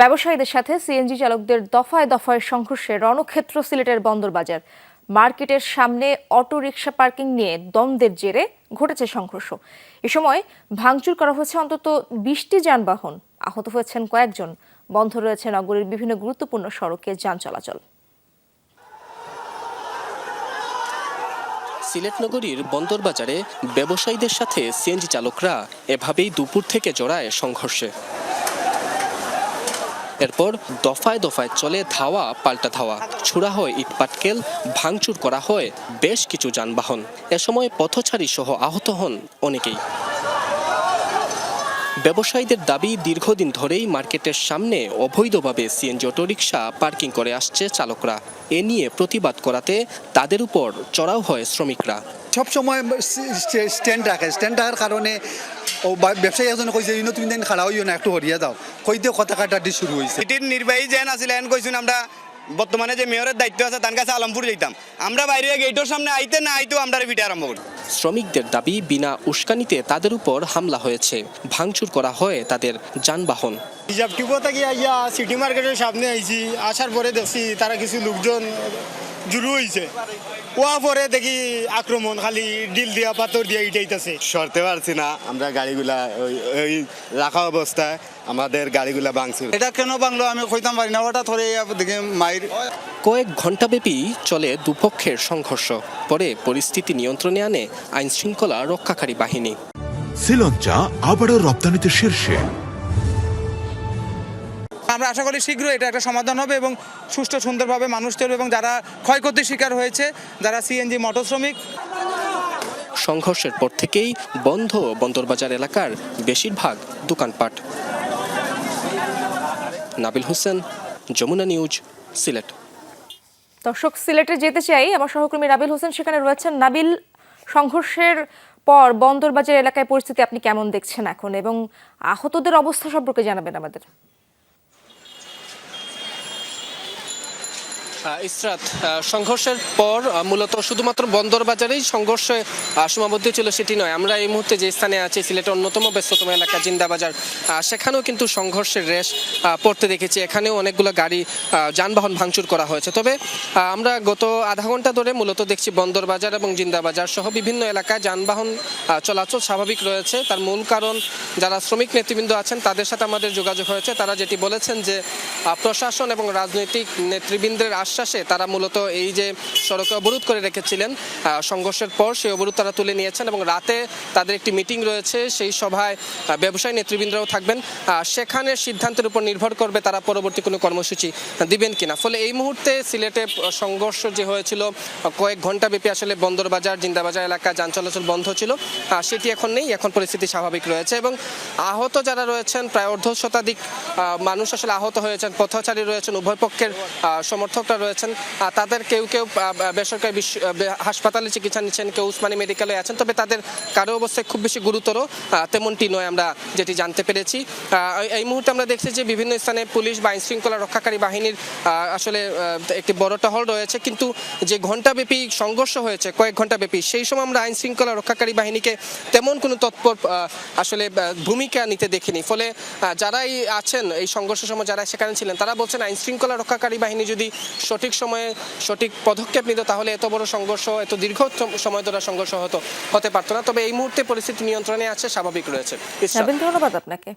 ব্যবসায়ীদের সাথে সিএনজি চালকদের দফায় দফায় সংঘর্ষে রণক্ষেত্র সিলেটের বন্দরবাজার। মার্কেটের সামনে অটো রিকশা পার্কিং নিয়ে দ্বন্দ্বের জেরে ঘটেছে সংঘর্ষ। এ সময় ভাঙচুর করা হয়েছে অন্তত বিশটি যানবাহন। আহত হয়েছেন কয়েকজন। বন্ধ রয়েছে নগরীর বিভিন্ন গুরুত্বপূর্ণ সড়কে যান চলাচল। সিলেট নগরীর বন্দরবাজারে ব্যবসায়ীদের সাথে সিএনজি চালকরা এভাবেই দুপুর থেকে জড়ায় সংঘর্ষে। এরপর দফায় দফায় চলে ধাওয়া, পাল্টা ধাওয়া। ছুড়া হয় ইটপাটকেল ভাঙচুর করা হয় বেশ কিছু যানবাহন। এ সময় পথচারী সহ আহত হন অনেকেই। ব্যবসায়ীদের দাবি দীর্ঘদিন ধরেই মার্কেটের সামনে অবৈধভাবে সিএনজি অটোরিকশা পার্কিং করে আসছে চালকরা। এ নিয়ে প্রতিবাদ করাতে তাদের উপর চড়াও হয় শ্রমিকরা। সব সময় স্ট্যান্ড রাখে। স্ট্যান্ড রাখার কারণে ও ব্যবসায়ী একজন কইছে ইনো তুমি দিন খাড়া হইও না একটু হরিয়া দাও। কইতে কথা কাটাটি শুরু হয়েছে সিটির নির্বাহী যেন আছিলেন কইছুন আমরা বর্তমানে যে মেয়রের দায়িত্ব আছে তার কাছে আলমপুর যেতাম আমরা বাইরে গেটের সামনে আইতে না আইতেও আমরা ভিটে আরম্ভ করি। শ্রমিকদের দাবি, বিনা উস্কানিতে তাদের উপর হামলা হয়েছে। ভাঙচুর করা হয় তাদের যানবাহন। রিজার্ভ টিপো থেকে সিটি মার্কেটের সামনে আইছি, আসার পরে দেখছি তারা কিছু লোকজন জুলু হয়েছে ওয়া পরে দেখি আক্রমণ খালি ডিল দিয়া পাথর দিয়া ইটাইতেছে। সরতে পারছি না আমরা গাড়িগুলা ওই ওই রাখা অবস্থায় আমাদের গাড়িগুলা ভাঙচুর এটা কেন বাংলো আমি কইতাম পারি না ওটা ধরে দেখে মায়ের কয়েক ঘণ্টাব্যাপী চলে দুপক্ষের সংঘর্ষ। পরে পরিস্থিতি নিয়ন্ত্রণে আনে আইন শৃঙ্খলা রক্ষাকারী বাহিনী। শ্রীলঙ্কা আবারও রপ্তানিতে শীর্ষে। আমরা আশা করি শীঘ্রই এটা একটা সমাধান হবে এবং সুষ্ঠু সুন্দরভাবে মানুষ চলবে এবং যারা ক্ষয়ক্ষতির শিকার হয়েছে যারা সিএনজি মটর শ্রমিক সংঘর্ষের পর থেকেই বন্ধ বন্দরবাজার এলাকার বেশিরভাগ দোকানপাট। নাবিল হোসেন যমুনা নিউজ সিলেট। দর্শক সিলেটে যেতে চাই আমার সহকর্মী নাবিল হোসেন সেখানে রয়েছেন। নাবিল সংঘর্ষের পর বন্দরবাজার এলাকায় পরিস্থিতি আপনি কেমন দেখছেন এখন এবং আহতদের অবস্থা সম্পর্কে জানাবেন আমাদের। ইসরাত সংঘর্ষের পর মূলত শুধুমাত্র বন্দরবাজারেই সংঘর্ষে আহ, সীমাবদ্ধ ছিল সেটি নয়। আমরা এই মুহূর্তে যে স্থানে আছি সিলেটের অন্যতম ব্যস্ততম এলাকা জিন্দাবাজার সেখানেও কিন্তু সংঘর্ষের রেশ পড়তে দেখেছি। এখানেও অনেকগুলো গাড়ি যানবাহন ভাঙচুর করা হয়েছে। তবে আমরা গত আধা ঘণ্টা ধরে মূলত দেখছি বন্দরবাজার এবং জিন্দাবাজার সহ বিভিন্ন এলাকায় যানবাহন চলাচল স্বাভাবিক রয়েছে। তার মূল কারণ যারা শ্রমিক নেতৃবৃন্দ আছেন তাদের সাথে আমাদের যোগাযোগ হয়েছে। তারা যেটি বলেছেন যে প্রশাসন এবং রাজনৈতিক নেতৃবৃন্দের আশ্বাসে তারা মূলত এই যে সড়কে অবরোধ করে রেখেছিলেন সংঘর্ষের পর সেই অবরোধ তারা তুলে নিয়েছেন এবং রাতে তাদের একটি মিটিং রয়েছে, সেই সভায় ব্যবসায়ী নেতৃবৃন্দরাও থাকবেন। সেখানে সিদ্ধান্তের উপর নির্ভর করবে তারা পরবর্তী কোনো কর্মসূচি দিবেন কিনা। ফলে এই মুহূর্তে সিলেটে সংঘর্ষ যে হয়েছিল কয়েক ঘণ্টা ব্যাপী আসলে বন্দরবাজার জিন্দাবাজার এলাকা যান চলাচল বন্ধ ছিল। সেটি এখন নেই, এখন পরিস্থিতি স্বাভাবিক রয়েছে এবং আহত যারা রয়েছেন, প্রায় অর্ধ শতাধিক মানুষ আসলে আহত হয়েছেন, পথচারী রয়েছেন, উভয় পক্ষের সমর্থকরা রয়েছেন তাদের কেউ কেউ বেসরকারি হাসপাতালে চিকিৎসা নিচ্ছেন, কেউ উসমানী মেডিকেলে আছেন, তবে তাদের কারও অবস্থায় খুব বেশি গুরুতর তেমনটি নয় আমরা যেটি জানতে পেরেছি। এই- মুহূর্তে আমরা দেখছি যে বিভিন্ন স্থানে পুলিশ বা আইন শৃঙ্খলা রক্ষাকারী বাহিনীর আসলে একটি বড় টহল রয়েছে, কিন্তু যে ঘণ্টাব্যাপী সংঘর্ষ হয়েছে, কয়েক ঘণ্টাব্যাপী, সেই সময় আমরা আইনশৃঙ্খলা রক্ষাকারী বাহিনীকে তেমন কোনো তৎপর আসলে ভূমিকা নিতে দেখিনি। ফলে যারাই আছেন, এই সংঘর্ষের সময় যারা সেখানে ছিলেন, তারা বলছেন আইনশৃঙ্খলা রক্ষাকারী বাহিনী যদি সঠিক সময়ে সঠিক পদক্ষেপ নিত, তাহলে এত বড় সংঘর্ষ, এত দীর্ঘ সময় ধরে সংঘর্ষ হতো, হতে পারতো না। তবে এই মুহূর্তে পরিস্থিতি নিয়ন্ত্রণে আছে, স্বাভাবিক রয়েছে। ধন্যবাদ আপনাকে।